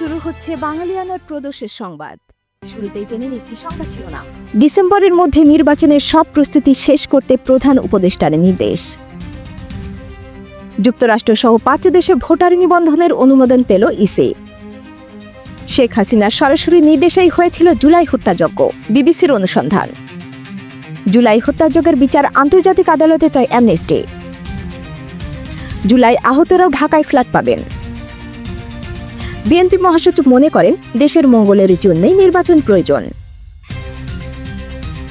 শুরু হচ্ছে বাঙালিয়ানার প্রদোষের সংবাদ। শুরুতেই জেনে নিচ্ছি সংবাদ শিরোনাম। ডিসেম্বরের মধ্যে নির্বাচনের সব প্রস্তুতি শেষ করতে প্রধান উপদেষ্টার নির্দেশ। যুক্তরাষ্ট্র সহ পাঁচ দেশে ভোটার নিবন্ধনের অনুমোদন পেল ইসি। শেখ হাসিনার সরাসরি নির্দেশেই হয়েছিল জুলাই হত্যাযজ্ঞ, বিবিসির অনুসন্ধান। জুলাই হত্যাযজ্ঞের বিচার আন্তর্জাতিক আদালতে চায় অ্যামনেস্টি। জুলাই আহতরাও ঢাকায় ফ্ল্যাট পাবেন। বিএনপি মহাসচিব মনে করেন, দেশের মঙ্গলের জন্যই নির্বাচন প্রয়োজন।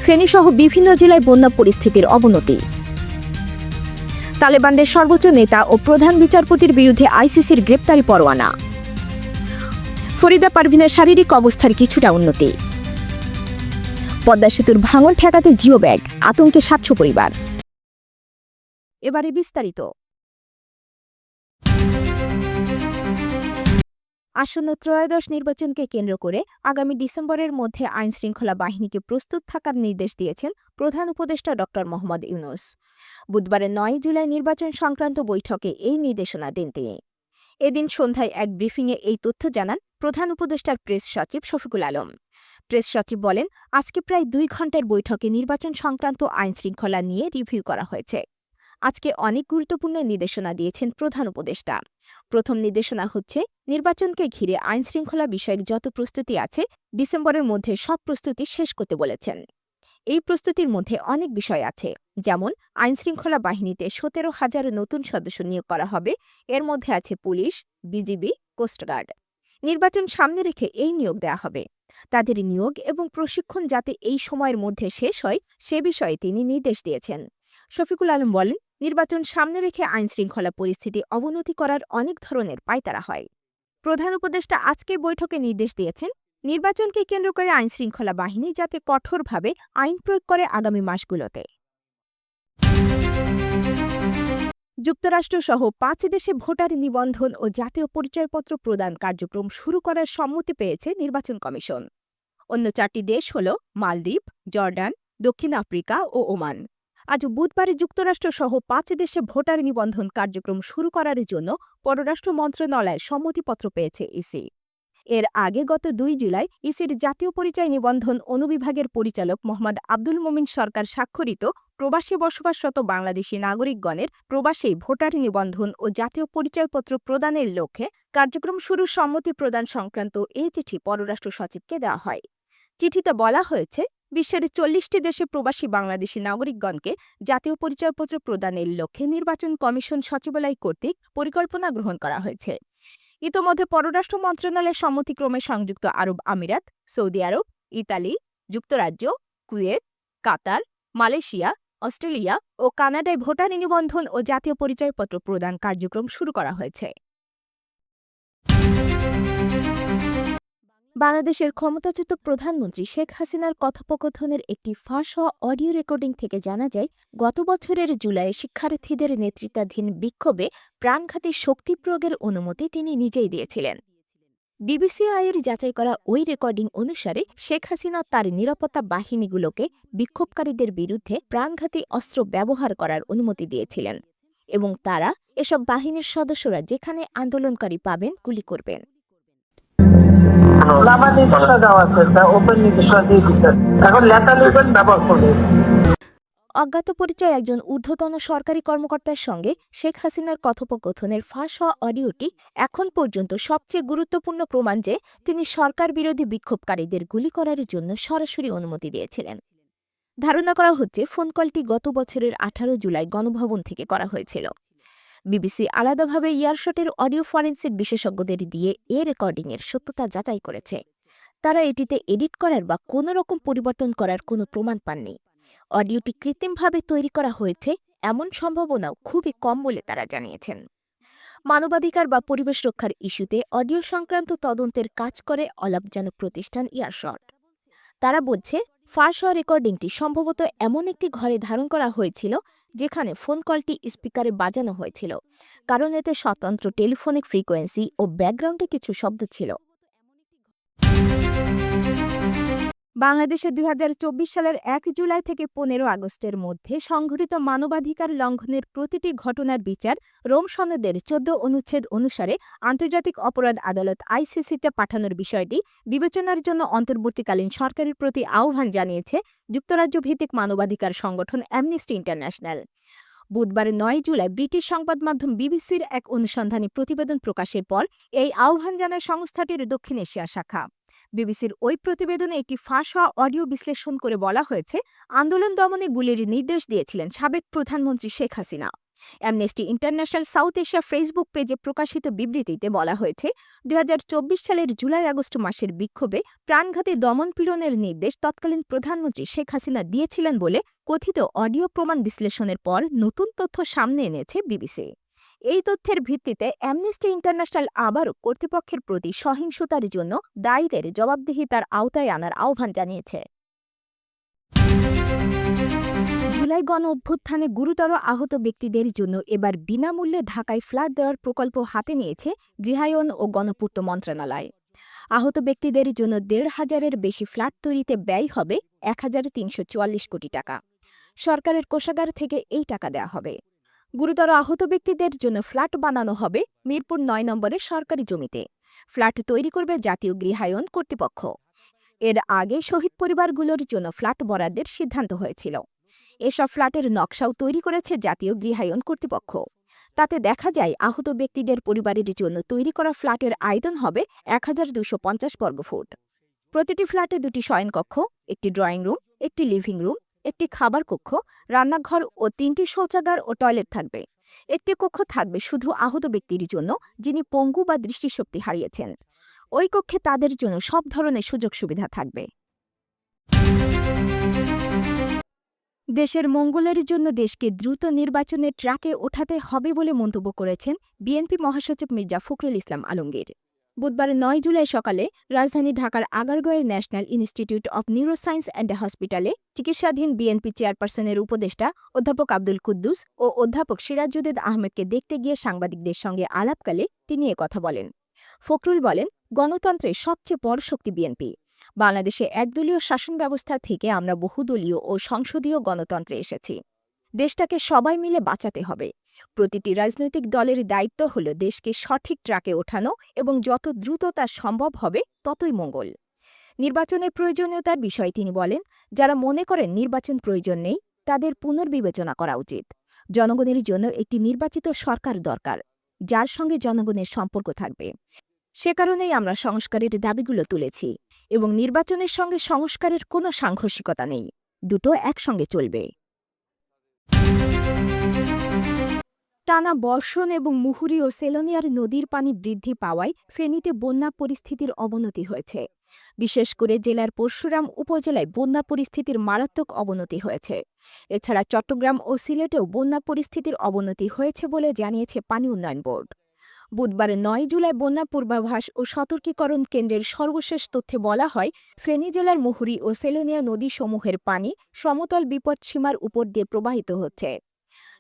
ফেনীসহ বিভিন্ন জেলায় বন্যা পরিস্থিতির অবনতি। তালেবানদের সর্বোচ্চ নেতা ও প্রধান বিচারপতির বিরুদ্ধে আইসিসির গ্রেপ্তারি পরোয়ানা। ফরিদা পারভিনের শারীরিক অবস্থার কিছুটা উন্নতি। পদ্মা সেতুর ভাঙন ঠেকাতে জিও ব্যাগ, আতঙ্কে সাতশো পরিবার। এবারে বিস্তারিত। আসন্ন ত্রয়োদশ নির্বাচনকে কেন্দ্র করে আগামী ডিসেম্বরের মধ্যে আইন শৃঙ্খলা বাহিনীকে প্রস্তুত থাকার নির্দেশ দিয়েছেন প্রধান উপদেষ্টা ড. মোহাম্মদ ইউনুস। বুধবারের নয় জুলাই নির্বাচন সংক্রান্ত বৈঠকে এই নির্দেশনা দেন তিনি। এদিন সন্ধ্যায় এক ব্রিফিংয়ে এই তথ্য জানান প্রধান উপদেষ্টার প্রেস সচিব শফিকুল আলম। প্রেস সচিব বলেন, আজকে প্রায় দুই ঘণ্টার বৈঠকে নির্বাচন সংক্রান্ত আইন শৃঙ্খলা নিয়ে রিভিউ করা হয়েছে। আজকে অনেক গুরুত্বপূর্ণ নির্দেশনা দিয়েছেন প্রধান উপদেষ্টা। প্রথম নির্দেশনা হচ্ছে, নির্বাচনকে ঘিরে আইন শৃঙ্খলা বিষয়ক যত প্রস্তুতি আছে, ডিসেম্বরের মধ্যে সব প্রস্তুতি শেষ করতে বলেছেন। এই প্রস্তুতির মধ্যে অনেক বিষয় আছে, যেমন আইন শৃঙ্খলা বাহিনীতে সতেরো হাজার নতুন সদস্য নিয়োগ করা হবে, এর মধ্যে আছে পুলিশ, বিজিবি কোস্টগার্ড নির্বাচন সামনে রেখে এই নিয়োগ দেওয়া হবে। তাদের নিয়োগ এবং প্রশিক্ষণ যাতে এই সময়ের মধ্যে শেষ হয়, সে বিষয়ে তিনি নির্দেশ দিয়েছেন। শফিকুল আলম বলেন নির্বাচন সামনে রেখে আইনশৃঙ্খলা পরিস্থিতি অবনতি করার অনেক ধরনের পায়তারা হয়। প্রধান উপদেষ্টা আজকের বৈঠকে নির্দেশ দিয়েছেন, নির্বাচনকে কেন্দ্র করে আইনশৃঙ্খলা বাহিনী যাতে কঠোরভাবে আইন প্রয়োগ করে আগামী মাসগুলোতে। যুক্তরাষ্ট্র সহ পাঁচ দেশে ভোটার নিবন্ধন ও জাতীয় পরিচয়পত্র প্রদান কার্যক্রম শুরু করার সম্মতি পেয়েছে নির্বাচন কমিশন। অন্য চারটি দেশ হল মালদ্বীপ, জর্ডান, দক্ষিণ আফ্রিকা ও ওমান। আজ বুধবারে যুক্তরাষ্ট্রসহ পাঁচ দেশে ভোটার নিবন্ধন কার্যক্রম শুরু করার জন্য পররাষ্ট্র মন্ত্রণালয়ের সম্মতিপত্র পেয়েছে ইসি। এর আগে গত দুই জুলাই ইসির জাতীয় পরিচয় নিবন্ধন অনুবিভাগের পরিচালক মোহাম্মদ আব্দুল মোমিন সরকার স্বাক্ষরিত প্রবাসী বসবাসরত বাংলাদেশি নাগরিকগণের প্রবাসী ভোটার নিবন্ধন ও জাতীয় পরিচয়পত্র প্রদানের লক্ষ্যে কার্যক্রম শুরুর সম্মতি প্রদান সংক্রান্ত এই চিঠি পররাষ্ট্র সচিবকে দেওয়া হয়। চিঠিতে বলা হয়েছে বিশ্বের চল্লিশটি দেশে প্রবাসী বাংলাদেশি নাগরিকগণকে জাতীয় পরিচয়পত্র প্রদানের লক্ষ্যে নির্বাচন কমিশন সচিবালয় কর্তৃক পরিকল্পনা গ্রহণ করা হয়েছে। ইতোমধ্যে পররাষ্ট্র মন্ত্রণালয়ের সম্মতিক্রমে সংযুক্ত আরব আমিরাত, সৌদি আরব, ইতালি, যুক্তরাজ্য, কুয়েত, কাতার, মালয়েশিয়া, অস্ট্রেলিয়া ও কানাডায় ভোটার নিবন্ধন ও জাতীয় পরিচয়পত্র প্রদান কার্যক্রম শুরু করা হয়েছে। বাংলাদেশের ক্ষমতাচ্যুত প্রধানমন্ত্রী শেখ হাসিনার কথোপকথনের একটি ফাঁস হওয়া অডিও রেকর্ডিং থেকে জানা যায়, গত বছরের জুলাইয়ে শিক্ষার্থীদের নেতৃত্বাধীন বিক্ষোভে প্রাণঘাতী শক্তি প্রয়োগের অনুমতি তিনি নিজেই দিয়েছিলেন। বিবিসি বিবিসিআইয়ের যাচাই করা ওই রেকর্ডিং অনুসারে শেখ হাসিনা তার নিরাপত্তা বাহিনীগুলোকে বিক্ষোভকারীদের বিরুদ্ধে প্রাণঘাতী অস্ত্র ব্যবহার করার অনুমতি দিয়েছিলেন এবং তারা এসব বাহিনীর সদস্যরা যেখানে আন্দোলনকারী পাবেন, গুলি করবেন। লাভা নির্দেশনা দেওয়া আছে ওপেন নির্দেশনা দিয়ে দিচ্ছেন এখন লেখা লিখবেন ব্যবহার করবেন অজ্ঞাত পরিচয় একজন ঊর্ধ্বতন সরকারি কর্মকর্তার সঙ্গে শেখ হাসিনার কথোপকথনের ফাঁস হওয়া অডিওটি এখন পর্যন্ত সবচেয়ে গুরুত্বপূর্ণ প্রমাণ যে তিনি সরকার বিরোধী বিক্ষোভকারীদের গুলি করার জন্য সরাসরি অনুমতি দিয়েছিলেন। ধারণা করা হচ্ছে ফোন কলটি গত বছরের আঠারো জুলাই গণভবন থেকে করা হয়েছিল। বিবিসি আলাদাভাবে ইয়ারশটের অডিও ফরেন্সিক বিশেষজ্ঞদের দিয়ে এ রেকর্ডিংয়ের সত্যতা যাচাই করেছে। তারা এটিতে এডিট করার বা কোনো রকম পরিবর্তন করার কোনো প্রমাণ পাননি। অডিওটি কৃত্রিমভাবে তৈরি করা হয়েছে এমন সম্ভাবনাও খুবই কম বলে তারা জানিয়েছেন। মানবাধিকার বা পরিবেশ রক্ষার ইস্যুতে অডিও সংক্রান্ত তদন্তের কাজ করে অলাভজনক প্রতিষ্ঠান ইয়ারশট তারা বলছে, ফাঁস হওয়া রেকর্ডিংটি সম্ভবত এমন একটি ঘরে ধারণ করা হয়েছিল যেখানে ফোন কলটি স্পিকারে বাজানো হয়েছিল। কারণ এতে স্বতন্ত্র টেলিফোনিক ফ্রিকোয়েন্সি ও ব্যাকগ্রাউন্ডে কিছু শব্দ ছিল। বাংলাদেশে দু হাজার চব্বিশ সালের এক জুলাই থেকে পনেরো আগস্টের মধ্যে সংঘটিত মানবাধিকার লঙ্ঘনের প্রতিটি ঘটনার বিচার রোম সনদের চোদ্দ অনুচ্ছেদ অনুসারে আন্তর্জাতিক অপরাধ আদালত আইসিসিতে পাঠানোর বিষয়টি বিবেচনার জন্য অন্তর্বর্তীকালীন সরকারের প্রতি আহ্বান জানিয়েছে যুক্তরাজ্য ভিত্তিক মানবাধিকার সংগঠন অ্যামনেস্টি ইন্টারন্যাশনাল। বুধবার নয় জুলাই ব্রিটিশ সংবাদ মাধ্যম বিবিসির এক অনুসন্ধানী প্রতিবেদন প্রকাশের পর এই আহ্বান জানায় সংস্থাটির দক্ষিণ এশিয়া শাখা। বিবিসির ওই প্রতিবেদনে একটি ফাঁস হওয়া অডিও বিশ্লেষণ করে বলা হয়েছে, আন্দোলন দমনে গুলির নির্দেশ দিয়েছিলেন সাবেক প্রধানমন্ত্রী Sheikh Hasina. Amnesty International South Asia Facebook পেজে প্রকাশিত বিবৃতিতে বলা হয়েছে দু হাজার চব্বিশ সালের জুলাই আগস্ট মাসের বিক্ষোভে প্রাণঘাতী দমনপীড়নের নির্দেশ তৎকালীন প্রধানমন্ত্রী শেখ হাসিনা দিয়েছিলেন বলে কথিত অডিও প্রমাণ বিশ্লেষণের পর নতুন তথ্য সামনে এনেছে বিবিসি। এই তথ্যের ভিত্তিতে অ্যামনেস্টি ইন্টারন্যাশনাল আবারও কর্তৃপক্ষের প্রতি সহিংসতার জন্য দায়ীদের জবাবদিহিতার আওতায় আনার আহ্বান জানিয়েছে। জুলাই গণ অভ্যুত্থানে গুরুতর আহত ব্যক্তিদের জন্য এবার বিনামূল্যে ঢাকায় ফ্ল্যাট দেওয়ার প্রকল্প হাতে নিয়েছে গৃহায়ন ও গণপূর্ত মন্ত্রণালয়। আহত ব্যক্তিদের জন্য দেড় হাজারের বেশি ফ্ল্যাট তৈরিতে ব্যয় হবে এক হাজার তিনশো চুয়াল্লিশ কোটি টাকা। সরকারের কোষাগার থেকে এই টাকা দেয়া হবে। গুরুতর আহত ব্যক্তিদের জন্য ফ্ল্যাট বানানো হবে মিরপুর নয় নম্বরের সরকারি জমিতে। ফ্ল্যাট তৈরি করবে জাতীয় গৃহায়ন কর্তৃপক্ষ। এর আগে শহীদ পরিবারগুলোর জন্য ফ্ল্যাট বরাদ্দের সিদ্ধান্ত হয়েছিল। এসব ফ্ল্যাটের নকশাও তৈরি করেছে জাতীয় গৃহায়ন কর্তৃপক্ষ। তাতে দেখা যায়, আহত ব্যক্তিদের পরিবারের জন্য তৈরি করা ফ্ল্যাটের আয়তন হবে এক বর্গফুট। প্রতিটি ফ্ল্যাটে দুটি শয়নকক্ষ, একটি ড্রয়িং রুম, একটি লিভিং রুম একটি খাবার কক্ষ, রান্নাঘর ও তিনটি শৌচাগার ও টয়লেট থাকবে। একটি কক্ষ থাকবে শুধু আহত ব্যক্তির জন্য, যিনি পঙ্গু বা দৃষ্টিশক্তি হারিয়েছেন। ওই কক্ষে তাদের জন্য সব ধরনের সুযোগ সুবিধা থাকবে। দেশের মঙ্গলের জন্য দেশকে দ্রুত নির্বাচনের ট্র্যাকে ওঠাতে হবে বলে মন্তব্য করেছেন বিএনপি মহাসচিব মির্জা ফখরুল ইসলাম আলমগীর। বুধবার নয় জুলাই সকালে রাজধানী ঢাকার আগারগয়ের National Institute of Neuroscience and হসপিটালে চিকিৎসাধীন বিএনপি চেয়ারপারসনের উপদেষ্টা অধ্যাপক আব্দুল কুদ্দুস ও অধ্যাপক সিরাজুদ্দিন আহমেদকে দেখতে গিয়ে সাংবাদিকদের সঙ্গে আলাপকালে তিনি কথা বলেন। ফখরুল বলেন, গণতন্ত্রের সবচেয়ে বড় শক্তি বিএনপি। বাংলাদেশে একদলীয় শাসন ব্যবস্থা থেকে আমরা বহুদলীয় ও সংসদীয় গণতন্ত্রে এসেছি। দেশটাকে সবাই মিলে বাঁচাতে হবে। প্রতিটি রাজনৈতিক দলের দায়িত্ব হল দেশকে সঠিক ট্রাকে ওঠানো এবং যত দ্রুত তা সম্ভব হবে ততই মঙ্গল। নির্বাচনের প্রয়োজনীয়তার বিষয়ে তিনি বলেন, যারা মনে করেন নির্বাচন প্রয়োজন নেই, তাদের পুনর্বিবেচনা করা উচিত। জনগণের জন্য একটি নির্বাচিত সরকার দরকার, যার সঙ্গে জনগণের সম্পর্ক থাকবে। সে কারণেই আমরা সংস্কারের দাবিগুলো তুলেছি এবং নির্বাচনের সঙ্গে সংস্কারের কোনো সাংঘর্ষিকতা নেই। দুটো একসঙ্গে চলবে। টানা বর্ষণ এবং মুহুরী ও সেলোনিয়ার নদীর পানি বৃদ্ধি পাওয়ায় ফেনীতে বন্যা পরিস্থিতির অবনতি হয়েছে। বিশেষ করে জেলার পরশুরাম উপজেলায় বন্যা পরিস্থিতির মারাত্মক অবনতি হয়েছে। এছাড়া চট্টগ্রাম ও সিলেটেও বন্যা পরিস্থিতির অবনতি হয়েছে বলে জানিয়েছে পানি উন্নয়ন বোর্ড। বুধবার নয় জুলাই বন্যা পূর্বাভাস ও সতর্কীকরণ কেন্দ্রের সর্বশেষ তথ্যে বলা হয়, ফেনী জেলার মুহুরী ও সেলোনিয়া নদীসমূহের পানি সমতল বিপদসীমার উপর দিয়ে প্রবাহিত হচ্ছে।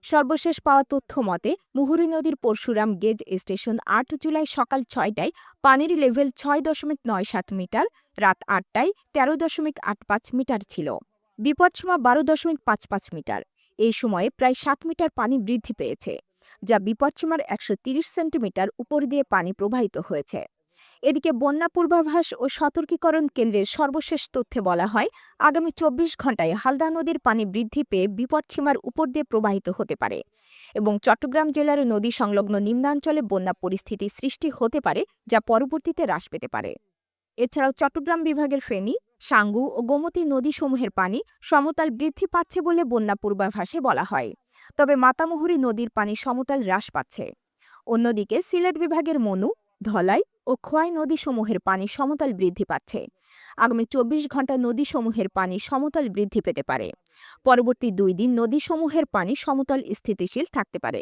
সর্বশেষ পাওয়া তথ্য মতে, মুহুরী নদীর পরশুরাম গেজ স্টেশন আট জুলাই সকাল ছয়টায়, পানির লেভেল ছয় দশমিক নয় সাত মিটার, রাত আটটায় তেরো দশমিক আট পাঁচ মিটার ছিল। বিপদসীমা বারো দশমিক পাঁচ পাঁচ মিটার। এই সময়ে প্রায় সাত মিটার পানি বৃদ্ধি পেয়েছে, যা বিপদসীমার একশো সেন্টিমিটার উপর দিয়ে পানি প্রবাহিত হয়েছে। এদিকে বন্যা পূর্বাভাস ও সতর্কীকরণ কেন্দ্রের সর্বশেষ তথ্যে বলা হয়, আগামী চব্বিশ ঘন্টায় হালদা নদীর পানি বৃদ্ধি পেয়ে বিপদসীমার উপর দিয়ে প্রবাহিত হতে পারে এবং চট্টগ্রাম জেলার নদী সংলগ্ন নিম্নাঞ্চলে বন্যা পরিস্থিতি সৃষ্টি হতে পারে, যা পরবর্তীতে হ্রাস পেতে পারে। এছাড়াও চট্টগ্রাম বিভাগের ফেনী, সাঙ্গু ও গোমতী নদীসমূহের পানি সমতাল বৃদ্ধি পাচ্ছে বলে বন্যা পূর্বাভাসে বলা হয়। তবে মাতামুহুরী নদীর পানি সমতাল হ্রাস পাচ্ছে। অন্যদিকে সিলেট বিভাগের মনু ধলাই ও খোয়াই নদীসমূহের পানি সমতল বৃদ্ধি পাচ্ছে। আগামী চব্বিশ ঘণ্টা নদীসমূহের পানি সমতল বৃদ্ধি পেতে পারে। পরবর্তী দুই দিন নদীসমূহের পানি সমতল স্থিতিশীল থাকতে পারে।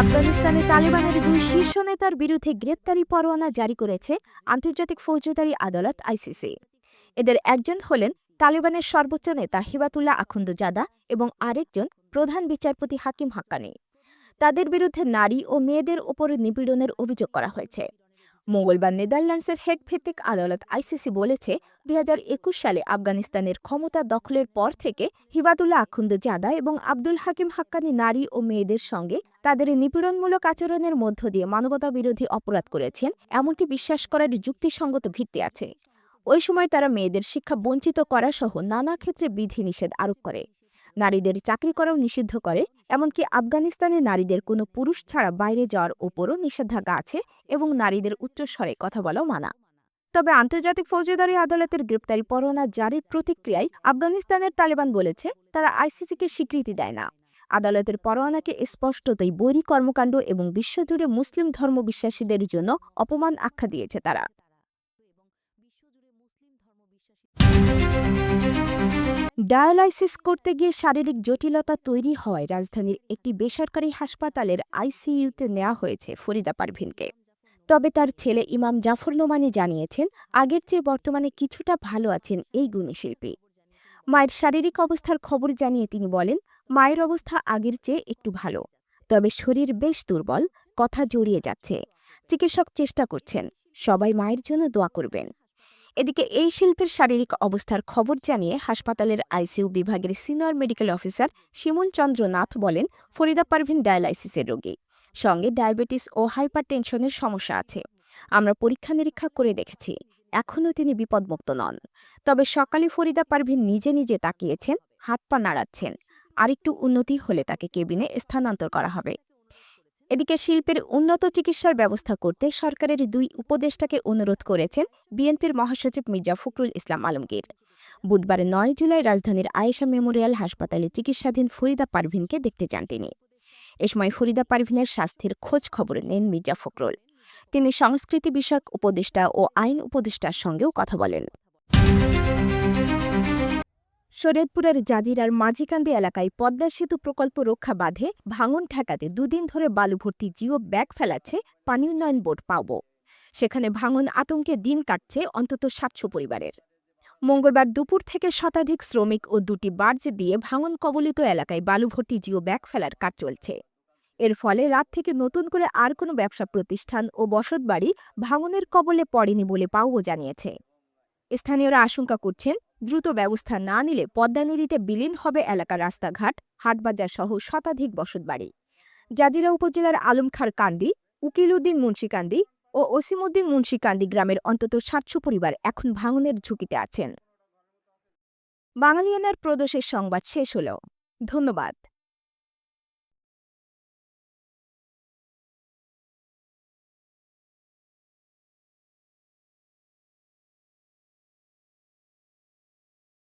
আফগানিস্তানে তালেবানের দুই শীর্ষ নেতার বিরুদ্ধে গ্রেপ্তারি পরোয়ানা জারি করেছে আন্তর্জাতিক ফৌজদারি আদালত আইসিসি। এদের একজন হলেন তালেবানের সর্বোচ্চ নেতা হিবাতুল্লাহ আখুন্দজাদা এবং আরেকজন প্রধান বিচারপতি হাকিম হাক্কানি। তাদের বিরুদ্ধে নারী ও মেয়েদের ওপর নিপীড়নের অভিযোগ করা হয়েছে। মঙ্গলবার নেদারল্যান্ডসের হেগ ভিত্তিক আদালত আইসিসি বলেছে দুই হাজার একুশ সালে আফগানিস্তানের ক্ষমতা দখলের পর থেকে হিবাদুল্লাহ আখুন্দ জাদা এবং আব্দুল হাকিম হাক্কানি নারী ও মেয়েদের সঙ্গে তাদের নিপীড়নমূলক আচরণের মধ্য দিয়ে মানবতা বিরোধী অপরাধ করেছেন এমনটি বিশ্বাস করার যুক্তিসঙ্গত ভিত্তি আছে। ওই সময় তারা মেয়েদের শিক্ষা বঞ্চিত করা সহ নানা ক্ষেত্রে বিধিনিষেধ আরোপ করে। নারীদের চাকরি করাও নিষিদ্ধ করে, এমনকি আফগানিস্তানে নারীদের কোনো পুরুষ ছাড়া বাইরে যাওয়ার ওপরও নিষেধাজ্ঞা আছে এবং নারীদের উচ্চস্বরে কথা বলাও মানা। তবে আন্তর্জাতিক ফৌজদারি আদালতের গ্রেপ্তারি পরোয়ানা জারির প্রতিক্রিয়ায় আফগানিস্তানের তালেবান বলেছে, তারা আইসিসিকে স্বীকৃতি দেয় না। আদালতের পরোয়ানাকে স্পষ্টতই বৈরী কর্মকাণ্ড এবং বিশ্বজুড়ে মুসলিম ধর্মবিশ্বাসীদের জন্য অপমান আখ্যা দিয়েছে তারা। ডায়ালাইসিস করতে গিয়ে শারীরিক জটিলতা তৈরি হওয়ায় রাজধানীর একটি বেসরকারি হাসপাতালের আইসিইউতে নেওয়া হয়েছে ফরিদা পারভিনকে। তবে তার ছেলে ইমাম জাফর নোমানি জানিয়েছেন, আগের চেয়ে বর্তমানে কিছুটা ভালো আছেন এই গুণী শিল্পী মায়ের শারীরিক অবস্থার খবর জানিয়ে তিনি বলেন, মায়ের অবস্থা আগের চেয়ে একটু ভালো, তবে শরীর বেশ দুর্বল, কথা জড়িয়ে যাচ্ছে। চিকিৎসক চেষ্টা করছেন, সবাই মায়ের জন্য দোয়া করবেন। এদিকে এই শিল্পের শারীরিক অবস্থার খবর জানিয়ে হাসপাতালের আইসিইউ বিভাগের senior medical officer Shimul Chandra Nath বলেন, ফরিদা পারভিন ডায়ালাইসিসের রোগী। সঙ্গে ডায়াবেটিস ও হাইপারটেনশনের সমস্যা আছে। আমরা পরীক্ষা নিরীক্ষা করে দেখেছি এখনও তিনি বিপদমুক্ত নন। তবে সকালে ফরিদা পারভিন নিজে নিজে তাকিয়েছেন, হাত পা নাড়াচ্ছেন। আরেকটু উন্নতি হলে তাকে কেবিনে স্থানান্তর করা হবে। এদিকে শিল্পের উন্নত চিকিৎসার ব্যবস্থা করতে সরকারের দুই উপদেষ্টাকে অনুরোধ করেছেন বিএনপির মহাসচিব মির্জা ফখরুল ইসলাম আলমগীর। বুধবার নয় জুলাই রাজধানীর আয়েশা মেমোরিয়াল হাসপাতালে চিকিৎসাধীন ফরিদা পারভিনকে দেখতে যান তিনি। এ সময় ফরিদা পারভিনের স্বাস্থ্যের খোঁজ খবর নেন মির্জা ফখরুল। তিনি সংস্কৃতি বিষয়ক উপদেষ্টা ও আইন উপদেষ্টার সঙ্গেও কথা বলেন। শরীয়তপুরের জাজিরার মাঝিকান্দি এলাকায় পদ্মা সেতু প্রকল্প রক্ষা বাঁধে, ভাঙন ঠেকাতে দুদিন ধরে বালু ভর্তি জিও ব্যাগ ফেলাচ্ছে পানি উন্নয়ন বোর্ড পাবো সেখানে ভাঙন আতঙ্কে দিন কাটছে অন্তত সাতশো পরিবারের। মঙ্গলবার দুপুর থেকে শতাধিক শ্রমিক ও দুটি বার্জ দিয়ে ভাঙন কবলিত এলাকায় বালু ভর্তি জিও ব্যাগ ফেলার কাজ চলছে। এর ফলে রাত থেকে নতুন করে আর কোনো ব্যবসা প্রতিষ্ঠান ও বসতবাড়ি ভাঙনের কবলে পড়েনি বলে পাওবো জানিয়েছে। স্থানীয়রা আশঙ্কা করছেন দ্রুত ব্যবস্থা না নিলে পদ্মা নদীতে বিলীন হবে এলাকার রাস্তাঘাট, হাটবাজার সহ শতাধিক বসতবাড়ি। জাজিরা উপজেলার আলমখার কান্দি, উকিলউদ্দিন মুন্সিকান্দি ও ওসিমউদ্দিন মুন্সিকান্দি গ্রামের অন্তত সাতশো পরিবার এখন ভাঙনের ঝুঁকিতে আছেন। বাঙালিয়ানার প্রদেশের সংবাদ শেষ হল। ধন্যবাদ।